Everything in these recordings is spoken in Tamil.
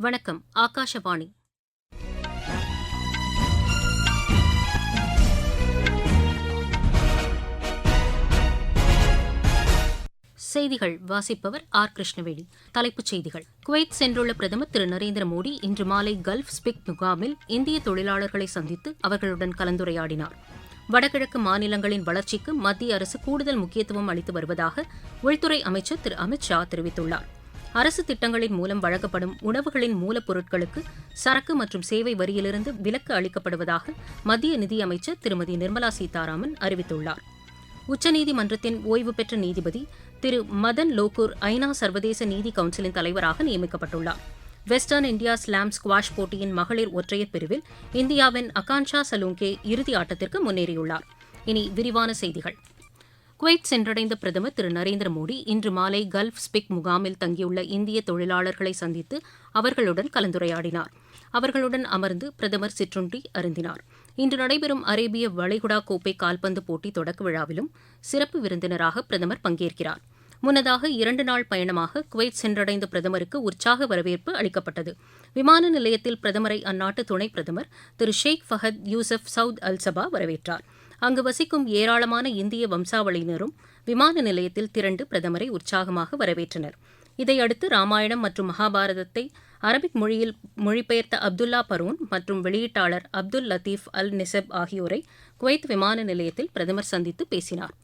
வணக்கம் ஆகாஷவாணி. செய்திகள் வாசிப்பவர் ஆர். கிருஷ்ணவேணி. தலைப்புச் செய்திகள். குவைத் சென்றுள்ள பிரதமர் திரு. நரேந்திர மோடி இன்று மாலை கல்ஃப் ஸ்பிக் முகாமில் இந்திய தொழிலாளர்களை சந்தித்து அவர்களுடன் கலந்துரையாடினார். வடகிழக்கு மாநிலங்களின் வளர்ச்சிக்கு மத்திய அரசு கூடுதல் முக்கியத்துவம் அளித்து வருவதாக உள்துறை அமைச்சர் திரு. அமித் ஷா தெரிவித்துள்ளார். அரசு திட்டங்களின் மூலம் வழங்கப்படும் உணவுகளின் மூலப்பொருட்களுக்கு சரக்கு மற்றும் சேவை வரியிலிருந்து விலக்கு அளிக்கப்படுவதாக மத்திய நிதியமைச்சர் திருமதி நிர்மலா சீதாராமன் அறிவித்துள்ளார். உச்சநீதிமன்றத்தின் ஓய்வு பெற்ற நீதிபதி திரு மதன் லோகூர் ஐநா சர்வதேச நீதி கவுன்சிலின் தலைவராக நியமிக்கப்பட்டுள்ளார். வெஸ்டர்ன் இந்தியா ஸ்லாம் ஸ்குவாஷ் போட்டியின் மகளிர் ஒற்றையர் பிரிவில் இந்தியாவின் அகான்ஷா சலூங்கே இறுதி ஆட்டத்திற்கு முன்னேறியுள்ளார். இனி விரிவான செய்திகள். குவைத் சென்றடைந்த பிரதமர் திரு. நரேந்திர மோடி இன்று மாலை கல்ஃப் ஸ்பிக் முகாமில் தங்கியுள்ள இந்திய தொழிலாளர்களை சந்தித்து அவர்களுடன் கலந்துரையாடினார். அவர்களுடன் அமர்ந்து பிரதமர் சிற்றுண்டி அருந்தினார். இன்று நடைபெறும் அரேபிய வளைகுடா கோப்பை கால்பந்து போட்டி தொடக்க விழாவிலும் சிறப்பு விருந்தினராக பிரதமர் பங்கேற்கிறார். முன்னதாக இரண்டு நாள் பயணமாக குவைத் சென்றடைந்த பிரதமருக்கு உற்சாக வரவேற்பு அளிக்கப்பட்டது. விமான நிலையத்தில் பிரதமரை அந்நாட்டு துணை பிரதமர் திரு. Sheikh Fahad Yusuf Saud Al Sabah வரவேற்றார். அங்கு வசிக்கும் ஏராளமான இந்திய வம்சாவளியினரும் விமான நிலையத்தில் திரண்டு பிரதமரை உற்சாகமாக வரவேற்றனர். இதையடுத்து ராமாயணம் மற்றும் மகாபாரதத்தை அரபிக் மொழியில் மொழிபெயர்த்த அப்துல்லா பரூன் மற்றும் வெளியீட்டாளர் அப்துல் லத்தீப் அல் நிசப் ஆகியோரை குவைத் விமான நிலையத்தில் பிரதமர் சந்தித்து பேசினார்.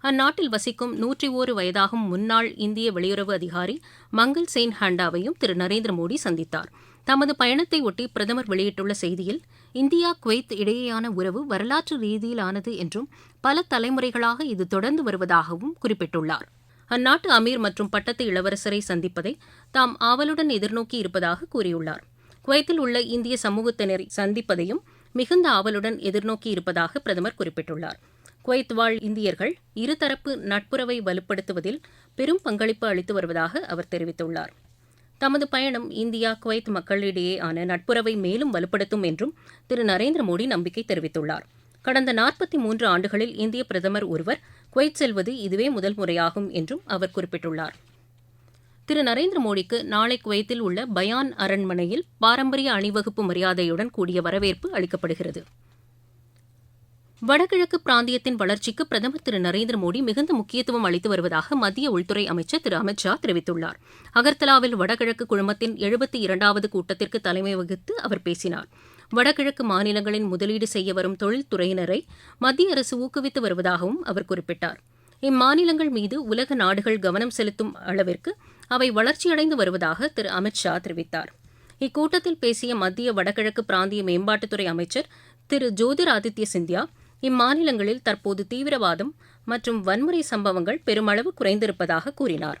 அந்நாட்டில் வசிக்கும் நூற்றி ஓரு வயதாகும் முன்னாள் இந்திய வெளியுறவு அதிகாரி மங்கள் செயின் ஹாண்டாவையும் திரு நரேந்திர மோடி சந்தித்தார். தமது பயணத்தை ஒட்டி பிரதமர் வெளியிட்டுள்ள செய்தியில் இந்தியா குவைத் இடையேயான உறவு வரலாற்று ரீதியிலானது என்றும் பல தலைமுறைகளாக இது தொடர்ந்து வருவதாகவும் குறிப்பிட்டுள்ளார். அந்நாட்டு அமீர் மற்றும் பட்டத்து இளவரசரை சந்திப்பதை தாம் ஆவலுடன் எதிர்நோக்கி இருப்பதாக கூறியுள்ளார். குவைத்தில் உள்ள இந்திய சமூகத்தினரை சந்திப்பதையும் மிகுந்த ஆவலுடன் எதிர்நோக்கி இருப்பதாக பிரதமர் குறிப்பிட்டுள்ளார். குவைத் வாழ் இந்தியர்கள் இருதரப்பு நட்புறவை வலுப்படுத்துவதில் பெரும் பங்களிப்பு அளித்து வருவதாக அவர் தெரிவித்துள்ளார். தமது பயணம் இந்தியா குவைத் மக்களிடையேயான நட்புறவை மேலும் வலுப்படுத்தும் என்றும் திரு. நரேந்திர மோடி நம்பிக்கை தெரிவித்துள்ளார். கடந்த நாற்பத்தி மூன்று ஆண்டுகளில் இந்திய பிரதமர் ஒருவர் குவைத் செல்வது இதுவே முதல் முறையாகும் என்றும் அவர் குறிப்பிட்டுள்ளார். திரு. நரேந்திர மோடிக்கு நாளை குவைத்தில் உள்ள பயான் அரண்மனையில் பாரம்பரிய அணிவகுப்பு மரியாதையுடன் கூடிய வரவேற்பு அளிக்கப்படுகிறது. வடகிழக்கு பிராந்தியத்தின் வளர்ச்சிக்கு பிரதமர் திரு நரேந்திர மோடி மிகுந்த முக்கியத்துவம் அளித்து வருவதாக மத்திய உள்துறை அமைச்சர் திரு அமித் ஷா தெரிவித்துள்ளார். அகர்த்தலாவில் வடகிழக்கு குழுமத்தின் எழுபத்தி இரண்டாவது கூட்டத்திற்கு தலைமை வகித்து அவர் பேசினார். வடகிழக்கு மாநிலங்களின் முதலீடு செய்ய வரும் தொழில்துறையினரை மத்திய அரசு ஊக்குவித்து வருவதாகவும் அவர் குறிப்பிட்டார். இம்மாநிலங்கள் மீது உலக நாடுகள் கவனம் செலுத்தும் அளவிற்கு அவை வளர்ச்சியடைந்து வருவதாக திரு அமித் ஷா தெரிவித்தார். இக்கூட்டத்தில் பேசிய மத்திய வடகிழக்கு பிராந்திய மேம்பாட்டுத்துறை அமைச்சர் திரு ஜோதிர் ஆதித்ய சிந்தியா இம்மாநிலங்களில் தற்போது தீவிரவாதம் மற்றும் வன்முறை சம்பவங்கள் பெருமளவு குறைந்திருப்பதாக கூறினார்.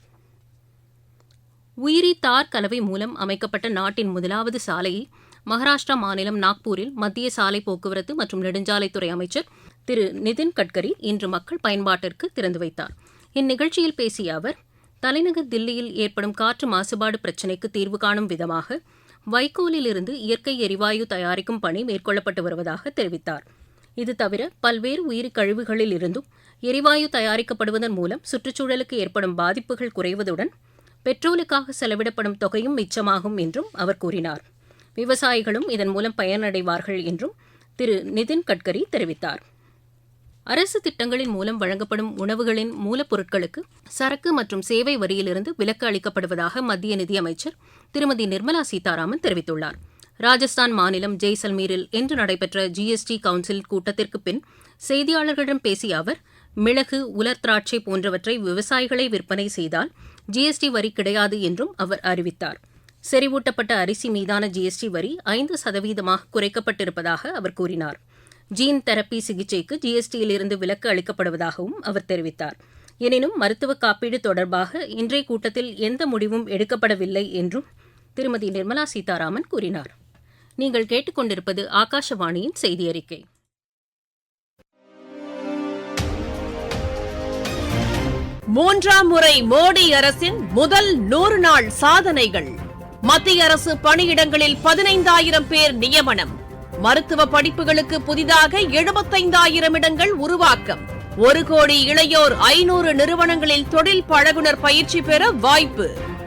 உயிரி தார் கலவை மூலம் அமைக்கப்பட்ட நாட்டின் முதலாவது சாலையை மகாராஷ்டிரா மாநிலம் நாக்பூரில் மத்திய சாலை போக்குவரத்து மற்றும் நெடுஞ்சாலைத்துறை அமைச்சர் திரு நிதின் கட்கரி இன்று மக்கள் பயன்பாட்டிற்கு திறந்து வைத்தார். இந்நிகழ்ச்சியில் பேசிய அவர் தலைநகர் தில்லியில் ஏற்படும் காற்று மாசுபாடு பிரச்சினைக்கு தீர்வு காணும் விதமாக வைக்கோலிலிருந்து இயற்கை எரிவாயு தயாரிக்கும் பணி மேற்கொள்ளப்பட்டு வருவதாக தெரிவித்தார். இது தவிர பல்வேறு உயிரி கழிவுகளில் இருந்தும் எரிவாயு தயாரிக்கப்படுவதன் மூலம் சுற்றுச்சூழலுக்கு ஏற்படும் பாதிப்புகள் குறைவதுடன் பெட்ரோலுக்காக செலவிடப்படும் தொகையும் மிச்சமாகும் என்றும் அவர் கூறினார். விவசாயிகளும் இதன் மூலம் பயனடைவார்கள் என்றும் திரு. நிதின் கட்கரி தெரிவித்தார். அரசு திட்டங்களின் மூலம் வழங்கப்படும் உணவுகளின் மூலப்பொருட்களுக்கு சரக்கு மற்றும் சேவை வரியிலிருந்து விலக்கு அளிக்கப்படுவதாக மத்திய நிதியமைச்சர் திருமதி நிர்மலா சீதாராமன் தெரிவித்துள்ளார். ராஜஸ்தான் மாநிலம் ஜெய்சல்மீரில் இன்று நடைபெற்ற ஜிஎஸ்டி கவுன்சில் கூட்டத்திற்கு பின் செய்தியாளர்களிடம் பேசிய அவர் மிளகு உலர் திராட்சை போன்றவற்றை விவசாயிகளை விற்பனை செய்தால் ஜிஎஸ்டி வரி கிடையாது என்றும் அவர் அறிவித்தார். செறிவூட்டப்பட்ட அரிசி மீதான ஜிஎஸ்டி வரி ஐந்து சதவீதமாக குறைக்கப்பட்டிருப்பதாக அவர் கூறினார். ஜீன் தெரப்பி சிகிச்சைக்கு ஜிஎஸ்டியிலிருந்து விலக்கு அளிக்கப்படுவதாகவும் அவர் தெரிவித்தார். எனினும் மருத்துவ காப்பீடு தொடர்பாக இன்றைய கூட்டத்தில் எந்த முடிவும் எடுக்கப்படவில்லை என்றும் திருமதி நிர்மலா சீதாராமன் கூறினார். நீங்கள் கேட்டுக்கொண்டிருப்பது ஆகாஷவாணியின் செய்தி அறிக்கை மூன்றாம் முறை மோடி அரசின் முதல் நூறு நாள் சாதனைகள். மத்திய அரசு பணியிடங்களில் பதினைந்தாயிரம் பேர் நியமனம். மருத்துவ படிப்புகளுக்கு புதிதாக எழுபத்தைந்தாயிரம் இடங்கள் உருவாக்கம். ஒரு கோடி இளையோர் ஐநூறு நிறுவனங்களில் தொழில் பழகுனர் பயிற்சி பெற வாய்ப்பு.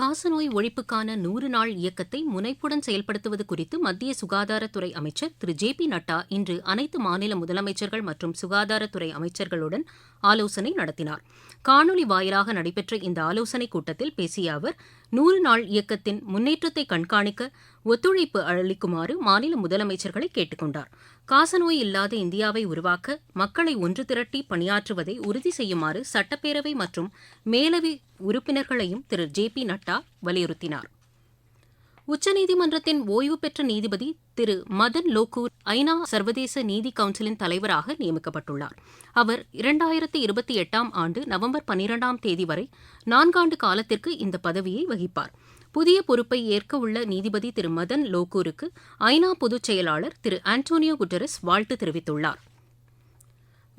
காசநோய் ஒழிப்புக்கான நூறு நாள் இயக்கத்தை முனைப்புடன் செயல்படுத்துவது குறித்து மத்திய சுகாதாரத்துறை அமைச்சர் திரு. ஜே. பி. நட்டா இன்று அனைத்து மாநில முதலமைச்சர்கள் மற்றும் சுகாதாரத்துறை அமைச்சர்களுடன் ஆலோசனை நடத்தினார். காணொலி வாயிலாக நடைபெற்ற இந்த ஆலோசனைக் கூட்டத்தில் பேசிய அவர் நூறு நாள் இயக்கத்தின் முன்னேற்றத்தை கண்காணிக்க ஒத்துழைப்பு அளிக்குமாறு மாநில முதலமைச்சர்களை கேட்டுக் கொண்டார் காசநோய் இல்லாத இந்தியாவை உருவாக்க மக்களை ஒன்று திரட்டி பணியாற்றுவதை உறுதி செய்யுமாறு சட்டப்பேரவை மற்றும் மேலவை உறுப்பினர்களையும் திரு. ஜே. பி. நட்டா வலியுறுத்தினார். உச்சநீதிமன்றத்தின் ஓய்வு பெற்ற நீதிபதி திரு. மதன் லோகூர் ஐநா சர்வதேச நீதி கவுன்சிலின் தலைவராக நியமிக்கப்பட்டுள்ளார். அவர் இரண்டாயிரத்தி இருபத்தி எட்டாம் ஆண்டு நவம்பர் பனிரெண்டாம் தேதி வரை நான்காண்டு காலத்திற்கு இந்த பதவியை வகிப்பார். புதிய பொறுப்பை ஏற்க உள்ள நீதிபதி திரு. மதன் லோகூருக்கு ஐநா பொதுச் செயலாளர் திரு. ஆண்டோனியோ குட்டரஸ் வாழ்த்து தெரிவித்துள்ளார்.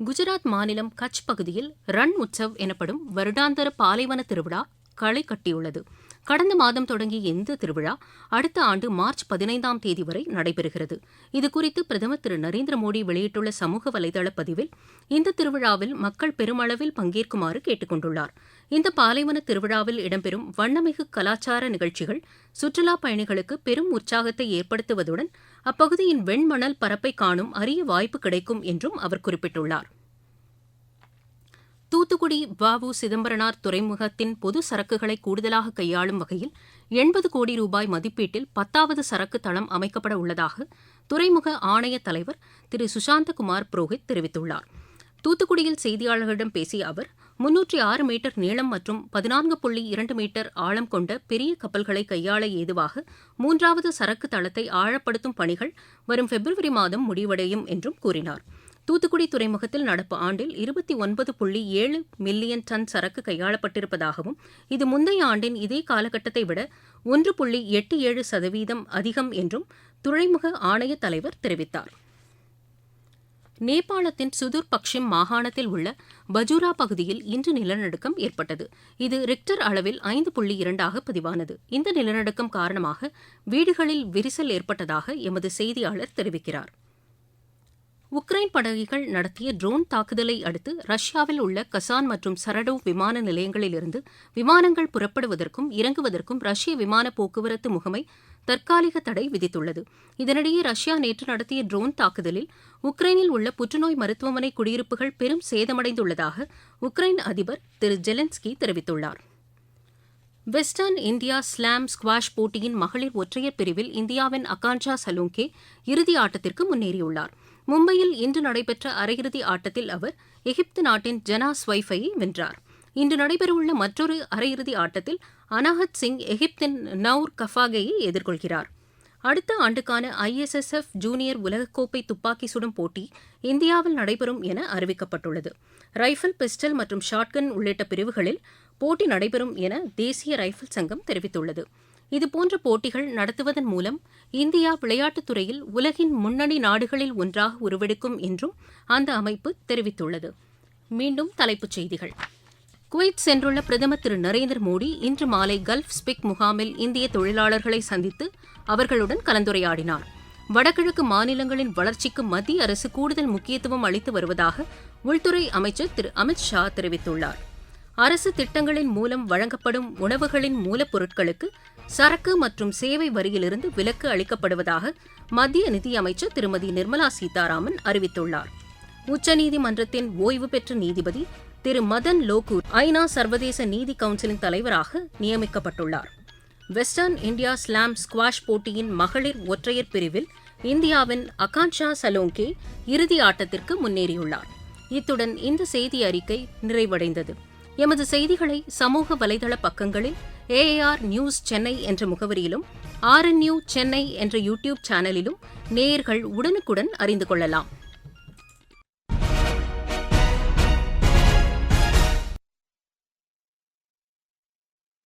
குஜராத் மாநிலம் கட்ச் பகுதியில் ரன் உற்சவ் எனப்படும் வருடாந்தர பாலைவன திருவிழா களை கட்டியுள்ளது. கடந்த மாதம் தொடங்கிய இந்த திருவிழா அடுத்த ஆண்டு மார்ச் பதினைந்தாம் தேதி வரை நடைபெறுகிறது. இதுகுறித்து பிரதமர் திரு நரேந்திர மோடி வெளியிட்டுள்ள சமூக வலைதள பதிவில் இந்த திருவிழாவில் மக்கள் பெருமளவில் பங்கேற்குமாறு கேட்டுக் கொண்டுள்ளார் இந்த பாலைவன திருவிழாவில் இடம்பெறும் வண்ணமிகு கலாச்சார நிகழ்ச்சிகள் சுற்றுலாப் பயணிகளுக்கு பெரும் உற்சாகத்தை ஏற்படுத்துவதுடன் அப்பகுதியின் வெண்மணல் பரப்பை காணும் அரிய வாய்ப்பு கிடைக்கும் என்றும் அவர் குறிப்பிட்டுள்ளார். தூத்துக்குடி வவு சிதம்பரனார் துறைமுகத்தின் பொது சரக்குகளை கூடுதலாக கையாளும் வகையில் எண்பது கோடி ரூபாய் மதிப்பீட்டில் பத்தாவது சரக்கு தளம் அமைக்கப்பட உள்ளதாக துறைமுக ஆணைய தலைவர் திரு சுசாந்தகுமார் புரோஹித் தெரிவித்துள்ளார். தூத்துக்குடியில் செய்தியாளர்களிடம் பேசிய அவர் முன்னூற்றி ஆறு மீட்டர் நீளம் மற்றும் பதினான்கு புள்ளி இரண்டு மீட்டர் ஆழம் கொண்ட பெரிய கப்பல்களை கையாள ஏதுவாக மூன்றாவது சரக்கு தளத்தை ஆழப்படுத்தும் பணிகள் வரும் பிப்ரவரி மாதம் முடிவடையும் என்றும் கூறினார். தூத்துக்குடி துறைமுகத்தில் நடப்பு ஆண்டில் இருபத்தி ஒன்பது புள்ளி ஏழு மில்லியன் டன் சரக்கு கையாளப்பட்டிருப்பதாகவும் இது முந்தைய ஆண்டின் இதே காலகட்டத்தை விட ஒன்று புள்ளி எட்டு ஏழு சதவீதம் அதிகம் என்றும் துறைமுக ஆணைய தலைவர் தெரிவித்தார். நேபாளத்தின் சுதுர் பக்ஷிம் மாகாணத்தில் உள்ள பஜூரா பகுதியில் இன்று நிலநடுக்கம் ஏற்பட்டது. இது ரிக்டர் அளவில் ஐந்து புள்ளி இரண்டாக பதிவானது. இந்த நிலநடுக்கம் காரணமாக வீடுகளில் விரிசல் ஏற்பட்டதாக எமது செய்தியாளர் தெரிவிக்கிறார். உக்ரைன் படகுகள் நடத்திய ட்ரோன் தாக்குதலை அடுத்து ரஷ்யாவில் உள்ள கசான் மற்றும் சரடோவ் விமான நிலையங்களிலிருந்து விமானங்கள் புறப்படுவதற்கும் இறங்குவதற்கும் ரஷ்ய விமான போக்குவரத்து முகமை தற்காலிக தடை விதித்துள்ளது. இதனிடையே ரஷ்யா நேற்று நடத்திய ட்ரோன் தாக்குதலில் உக்ரைனில் உள்ள புற்றுநோய் மருத்துவமனை குடியிருப்புகள் பெரும் சேதமடைந்துள்ளதாக உக்ரைன் அதிபர் திரு ஜெலன்ஸ்கி தெரிவித்துள்ளார். வெஸ்டர்ன் இந்தியா ஸ்லாம் ஸ்குவாஷ் போட்டியின் மகளிர் ஒற்றையர் பிரிவில் இந்தியாவின் அகான்ஷா சலூங்கே இறுதி ஆட்டத்திற்கு முன்னேறியுள்ளார். மும்பையில் இன்று நடைபெற்ற அரையிறுதி ஆட்டத்தில் அவர் எகிப்து நாட்டின் ஜனா ஸ்வைஃபையை வென்றார். இன்று நடைபெறவுள்ள மற்றொரு அரையிறுதி ஆட்டத்தில் அனாஹத் சிங் எகிப்தின் நவுர் கஃபாகையை எதிர்கொள்கிறார். அடுத்த ஆண்டுக்கான ஐஎஸ்எஸ்எஃப் ஜூனியர் உலகக்கோப்பை துப்பாக்கி சுடும் போட்டி இந்தியாவில் நடைபெறும் என அறிவிக்கப்பட்டுள்ளது. ரைஃபிள் பிஸ்டல் மற்றும் ஷாட்கன் உள்ளிட்ட பிரிவுகளில் போட்டி நடைபெறும் என தேசிய ரைஃபிள் சங்கம் தெரிவித்துள்ளது. இதுபோன்ற போட்டிகள் நடத்துவதன் மூலம் இந்தியா விளையாட்டுத் துறையில் உலகின் முன்னணி நாடுகளில் ஒன்றாக உருவெடுக்கும் என்றும் அந்த அமைப்பு தெரிவித்துள்ளது. மீண்டும் தலைப்புச் செய்திகள். குவைத் சென்றுள்ள பிரதமர் திரு. நரேந்திர மோடி இன்று மாலை கல்ஃப் ஸ்பிக் முகாமில் இந்திய தொழிலாளர்களை சந்தித்து அவர்களுடன் கலந்துரையாடினார். வடகிழக்கு மாநிலங்களின் வளர்ச்சிக்கு மத்திய அரசு கூடுதல் முக்கியத்துவம் அளித்து வருவதாக உள்துறை அமைச்சர் திரு. அமித் ஷா தெரிவித்துள்ளார். அரசு திட்டங்களின் மூலம் வழங்கப்படும் உணவுகளின் மூலப்பொருட்களுக்கு சரக்கு மற்றும் சேவை வரியிலிருந்து விலக்கு அளிக்கப்படுவதாக மத்திய நிதியமைச்சர் திருமதி நிர்மலா சீதாராமன் அறிவித்துள்ளார். உச்சநீதிமன்றத்தின் ஓய்வு பெற்ற நீதிபதி திரு மதன் லோகூர் ஐநா சர்வதேச நீதி கவுன்சிலின் தலைவராக நியமிக்கப்பட்டுள்ளார். வெஸ்டர்ன் இந்தியா ஸ்லாம் ஸ்குவாஷ் போட்டியின் மகளிர் ஒற்றையர் பிரிவில் இந்தியாவின் அகான்ஷா சலோங்கே இறுதி ஆட்டத்திற்கு முன்னேறியுள்ளார். இத்துடன் இந்த செய்தி அறிக்கை நிறைவடைந்தது. எமது செய்திகளை சமூக வலைதள பக்கங்களில் ஏஆர் நியூஸ் சென்னை என்ற முகவரியிலும் ஆர்என்யூ சென்னை என்ற யூடியூப் சேனலிலும் நேயர்கள் உடனுக்குடன் அறிந்து கொள்ளலாம்.